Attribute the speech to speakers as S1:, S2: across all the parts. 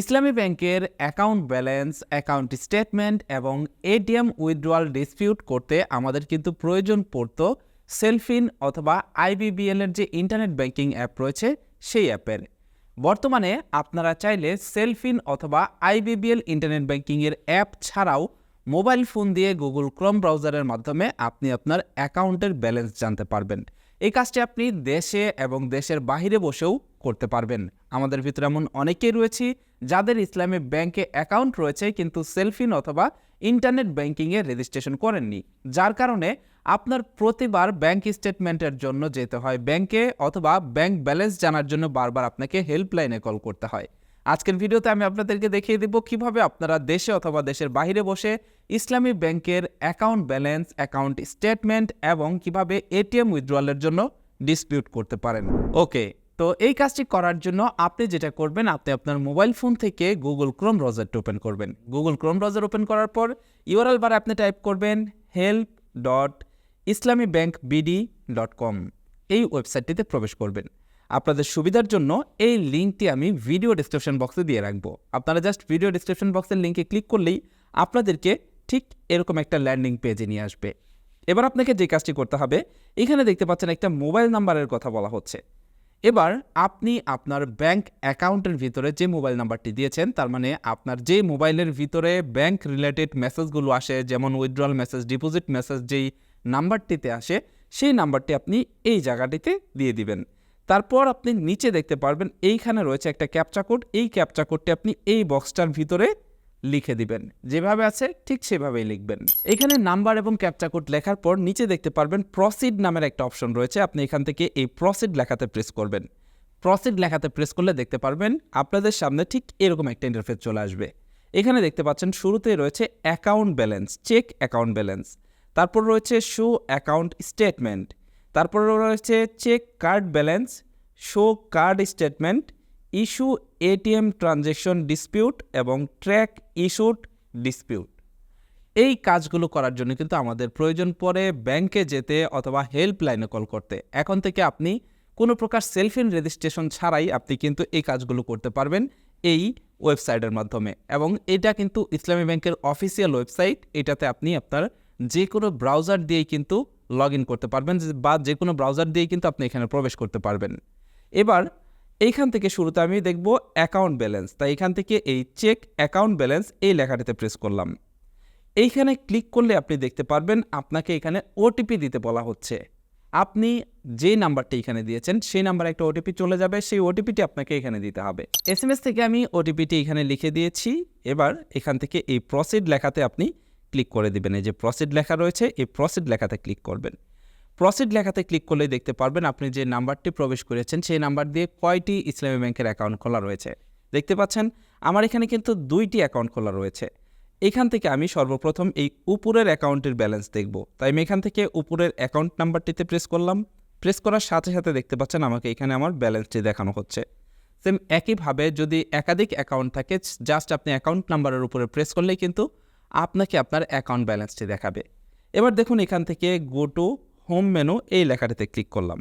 S1: ইসলামী ব্যাংকের account balance, account statement এবং ATM withdrawal dispute করতে আমাদের কিন্তু প্রয়োজন পড়ত সেলফিন অথবা আইবিবিএল এর যে ইন্টারনেট ব্যাংকিং অ্যাপ রয়েছে সেই অ্যাপের। বর্তমানে আপনারা চাইলে সেলফিন অথবা আইবিবিএল ইন্টারনেট ব্যাংকিংয়ের অ্যাপ ছাড়াও মোবাইল ফোন দিয়ে গুগল ক্রোম ব্রাউজারের মাধ্যমে আপনি আপনার অ্যাকাউন্টের ব্যালেন্স জানতে পারবেন। এই কাজটি আপনি দেশে এবং দেশের বাইরে বসেও করতে পারবেন। আমাদের ভিতরে এমন অনেকেই রয়েছে যাদের ইসলামী ব্যাংকে অ্যাকাউন্ট রয়েছে কিন্তু সেলফিন অথবা ইন্টারনেট ব্যাংকিংয়ে রেজিস্ট্রেশন করেননি। যার কারণে আপনার প্রতিবার ব্যাংক স্টেটমেন্টের জন্য যেতে হয়। ব্যাংকে অথবা ব্যাংক ব্যালেন্স জানার জন্য বারবার আপনাকে হেল্পলাইনে কল করতে হয়। আজকের ভিডিওতে আমি আপনাদেরকে দেখিয়ে দেব কীভাবে আপনারা দেশে অথবা দেশের বাইরে বসে ইসলামী ব্যাংকের অ্যাকাউন্ট ব্যালেন্স, অ্যাকাউন্ট স্টেটমেন্ট এবং কীভাবে এটিএম উইথড্রয়ালের জন্য ডিসপিউট করতে পারেন। ওকে, তো এই কাজটি করার জন্য আপনি যেটা করবেন, আপনি আপনার মোবাইল ফোন থেকে গুগল ক্রোম ব্রাউজারটি ওপেন করবেন। গুগল ক্রোম ব্রাউজার ওপেন করার পর ইউআরএল বারে আপনি টাইপ করবেন help dot Islami bank BD dot com এই ওয়েবসাইটটিতে প্রবেশ করবেন। আপনাদের সুবিধার জন্য এই লিঙ্কটি আমি ভিডিও ডিসক্রিপশন বক্সে দিয়ে রাখব। আপনারা জাস্ট ভিডিও ডিসক্রিপশন বক্সের লিঙ্কে ক্লিক করলেই আপনাদেরকে ঠিক এরকম একটা ল্যান্ডিং পেজে নিয়ে আসবে। এবার আপনাকে যে কাজটি করতে হবে, এখানে দেখতে পাচ্ছেন একটা মোবাইল নাম্বারের কথা বলা হচ্ছে। এবার আপনি আপনার ব্যাংক অ্যাকাউন্টের ভিতরে যে মোবাইল নাম্বারটি দিয়েছেন, তার মানে আপনার যে মোবাইলের ভিতরে ব্যাংক রিলেটেড মেসেজগুলো আসে, যেমন উইথড্রল মেসেজ ডিপোজিট মেসেজ যেই নাম্বারটিতে আসে, সেই নাম্বারটি আপনি এই জায়গাটিতে দিয়ে দিবেন। তারপর আপনি নিচে দেখতে পারবেন এইখানে রয়েছে একটা ক্যাপচা কোড। এই ক্যাপচা কোডটি আপনি এই বক্সটার ভিতরে লিখে দিবেন। যেভাবে আছে ঠিক সেভাবেই লিখবেন। এখানে নাম্বার এবং ক্যাপচা কোড লেখার পর নিচে দেখতে পারবেন প্রসিড নামের একটা অপশন রয়েছে। আপনি এখান থেকে এই প্রসিড লেখাতে প্রেস করবেন। প্রসিড লেখাতে প্রেস করলে দেখতে পারবেন আপনাদের সামনে ঠিক এরকম একটা ইন্টারফেস চলে আসবে। এখানে দেখতে পাচ্ছেন শুরুতেই রয়েছে account balance, check account balance. তারপর রয়েছে শো অ্যাকাউন্ট স্টেটমেন্ট। তারপর রয়েছে check card balance show card statement issue ATM transaction dispute এবং ট্র্যাক ইস্যুড ডিসপিউট এই কাজগুলো করার জন্য কিন্তু আমাদের প্রয়োজন পড়ে ব্যাংকে যেতে অথবা হেল্পলাইনে কল করতে। এখন থেকে আপনি কোনো প্রকার সেলফিন রেজিস্ট্রেশন ছাড়াই আপনি কিন্তু এই কাজগুলো করতে পারবেন এই ওয়েবসাইটের মাধ্যমে। এবং এটা কিন্তু ইসলামী ব্যাংকের অফিসিয়াল ওয়েবসাইট এটাতে আপনি আপনার যে কোনো ব্রাউজার দিয়েই কিন্তু লগ ইন করতে পারবেন বা যে কোনো ব্রাউজার দিয়েই কিন্তু আপনি এখানে প্রবেশ করতে পারবেন। এবার, এইখান থেকে শুরুতে আমি দেখব অ্যাকাউন্ট ব্যালেন্স তাই এখান থেকে এই চেক অ্যাকাউন্ট ব্যালেন্স এই লেখাটিতে প্রেস করলাম। এইখানে ক্লিক করলে আপনি দেখতে পারবেন আপনাকে এখানে ওটিপি দিতে বলা হচ্ছে। আপনি যে নাম্বারটি এখানে দিয়েছেন, সেই নাম্বারে একটা ওটিপি চলে যাবে, সেই ওটিপিটি আপনাকে এখানে দিতে হবে। এস থেকে আমি ওটিপিটি এখানে লিখে দিয়েছি। এবার এখান থেকে এই প্রসিড লেখাতে আপনি ক্লিক করে দিবেন। এই যে প্রসিড লেখা রয়েছে, এই প্রসিড লেখাতে ক্লিক করবেন। প্রসিড লেখাতে ক্লিক করলেই দেখতে পারবেন আপনি যে নাম্বারটি প্রবেশ করেছেন, সেই নাম্বার দিয়ে কয়টি ইসলামী ব্যাংকের অ্যাকাউন্ট খোলা রয়েছে। দেখতে পাচ্ছেন, আমার এখানে কিন্তু দুইটি অ্যাকাউন্ট খোলা রয়েছে। এখান থেকে আমি সর্বপ্রথম এই উপরের অ্যাকাউন্টের ব্যালেন্স দেখব। তাই আমি এখান থেকে উপরের অ্যাকাউন্ট নাম্বারটিতে প্রেস করলাম। প্রেস করার সাথে সাথে দেখতে পাচ্ছেন আমাকে এখানে আমার ব্যালেন্সটি দেখানো হচ্ছে। সেম একইভাবে যদি একাধিক অ্যাকাউন্ট থাকে জাস্ট আপনি অ্যাকাউন্ট নাম্বারের উপরে প্রেস করলেই কিন্তু আপনাকে আপনার অ্যাকাউন্ট ব্যালেন্সটি দেখাবে। এবার দেখুন এখান থেকে গো টু হোম মেনু এই লেখাটিতে ক্লিক করলাম।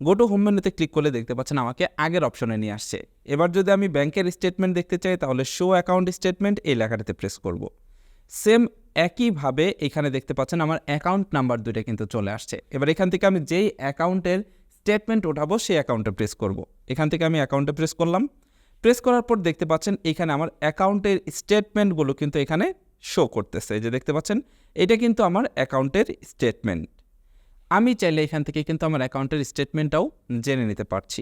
S1: গো টু হোম মেনুতে ক্লিক করলে দেখতে পাচ্ছেন আমাকে আগের অপশনে নিয়ে আসছে। এবার যদি আমি ব্যাংকের স্টেটমেন্ট দেখতে চাই, তাহলে শো অ্যাকাউন্ট স্টেটমেন্ট এই লেখাটিতে প্রেস করব। সেম একইভাবে এখানে দেখতে পাচ্ছেন আমার অ্যাকাউন্ট নাম্বার দুইটা কিন্তু চলে আসছে। এবার এখান থেকে আমি যেই অ্যাকাউন্টের স্টেটমেন্ট ওঠাবো, সেই অ্যাকাউন্টে প্রেস করব। এখান থেকে আমি অ্যাকাউন্টে প্রেস করলাম। প্রেস করার পর দেখতে পাচ্ছেন এখানে আমার অ্যাকাউন্টের স্টেটমেন্টগুলো কিন্তু এখানে শো করতেছে। যে দেখতে পাচ্ছেন, এটা কিন্তু আমার অ্যাকাউন্টের স্টেটমেন্ট আমি চাইলে এখান থেকে কিন্তু আমার অ্যাকাউন্টের স্টেটমেন্টটাও জেনে নিতে পারছি।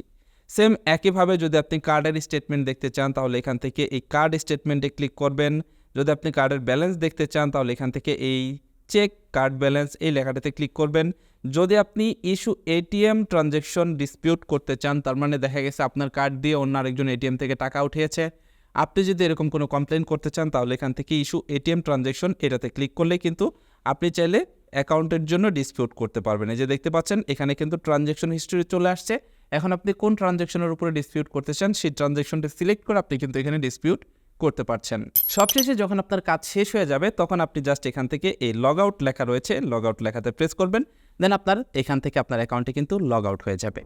S1: সেম একইভাবে যদি আপনি কার্ডের স্টেটমেন্ট দেখতে চান, তাহলে এখান থেকে এই কার্ড স্টেটমেন্টে ক্লিক করবেন। যদি আপনি কার্ডের ব্যালেন্স দেখতে চান, তাহলে এখান থেকে এই চেক কার্ড ব্যালেন্স এই লেখাটাতে ক্লিক করবেন। যদি আপনি ইস্যু এটিএম ট্রানজ্যাকশন ডিসপিউট করতে চান, তার মানে দেখা গেছে আপনার কার্ড দিয়ে অন্য আরেকজন এটিএম থেকে টাকা উঠিয়েছে। আপনি যদি এরকম কোনো কমপ্লেন করতে চান, তাহলে এখান থেকে ইস্যু এটিএম ট্রানজ্যাকশন এটাতে ক্লিক করলে কিন্তু আপনি চাইলে অ্যাকাউন্টের জন্য ডিসপিউট করতে পারবেন। এই যে দেখতে পাচ্ছেন, এখানে কিন্তু ট্রানজ্যাকশন হিস্ট্রি চলে আসছে। এখন আপনি কোন ট্রানজ্যাকশনের উপরে ডিসপিউট করতে চান, সেই ট্রানজ্যাকশনটা সিলেক্ট করে আপনি কিন্তু এখানে ডিসপিউট করতে পারছেন। সবশেষে যখন আপনার কাজ শেষ হয়ে যাবে, তখন আপনি জাস্ট এখান থেকে এই লগ আউট লেখা রয়েছে লগ আউট লেখাতে প্রেস করবেন দেন আপনার এখান থেকে আপনার অ্যাকাউন্টে কিন্তু লগ আউট হয়ে যাবে।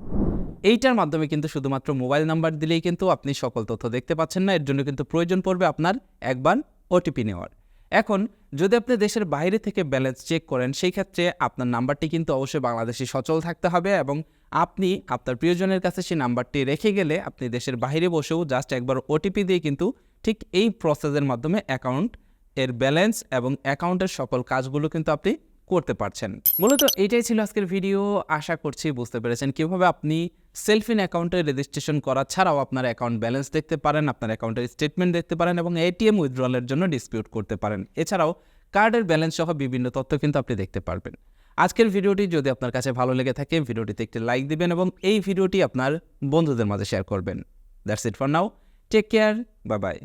S1: এইটার মাধ্যমে কিন্তু শুধুমাত্র মোবাইল নাম্বার দিলেই কিন্তু আপনি সকল তথ্য দেখতে পাচ্ছেন না, এর জন্য কিন্তু প্রয়োজন পড়বে আপনার একবার ওটিপি নেওয়ার। এখন, যদি আপনি দেশের বাইরে থেকে ব্যালেন্স চেক করেন, সেই ক্ষেত্রে আপনার নাম্বারটি কিন্তু অবশ্যই বাংলাদেশে সচল থাকতে হবে এবং আপনি আপনার প্রিয়জনের কাছে সেই নাম্বারটি রেখে গেলে আপনি দেশের বাইরে বসেও জাস্ট একবার ওটিপি দিয়ে কিন্তু ঠিক এই প্রসেসের মাধ্যমে অ্যাকাউন্ট এর ব্যালেন্স এবং অ্যাকাউন্টের সকল কাজগুলো কিন্তু আপনি করতে পারছেন। মূলত এইটাই ছিল আজকের ভিডিও আশা করছি বুঝতে পেরেছেন কীভাবে আপনি সেলফ ইন অ্যাকাউন্টে রেজিস্ট্রেশন করা ছাড়াও আপনার অ্যাকাউন্ট ব্যালেন্স দেখতে পারেন, আপনার অ্যাকাউন্টের স্টেটমেন্ট দেখতে পারেন এবং এটিএম উইথড্রলের জন্য ডিসপিউট করতে পারেন। এছাড়াও কার্ডের ব্যালেন্স সহ বিভিন্ন তথ্য কিন্তু আপনি দেখতে পারবেন। আজকের ভিডিওটি যদি আপনার কাছে ভালো লেগে থাকে, ভিডিওটিতে একটি লাইক দিবেন এবং এই ভিডিওটি আপনার বন্ধুদের মাঝে শেয়ার করবেন। That's it for now. Take care. Bye bye.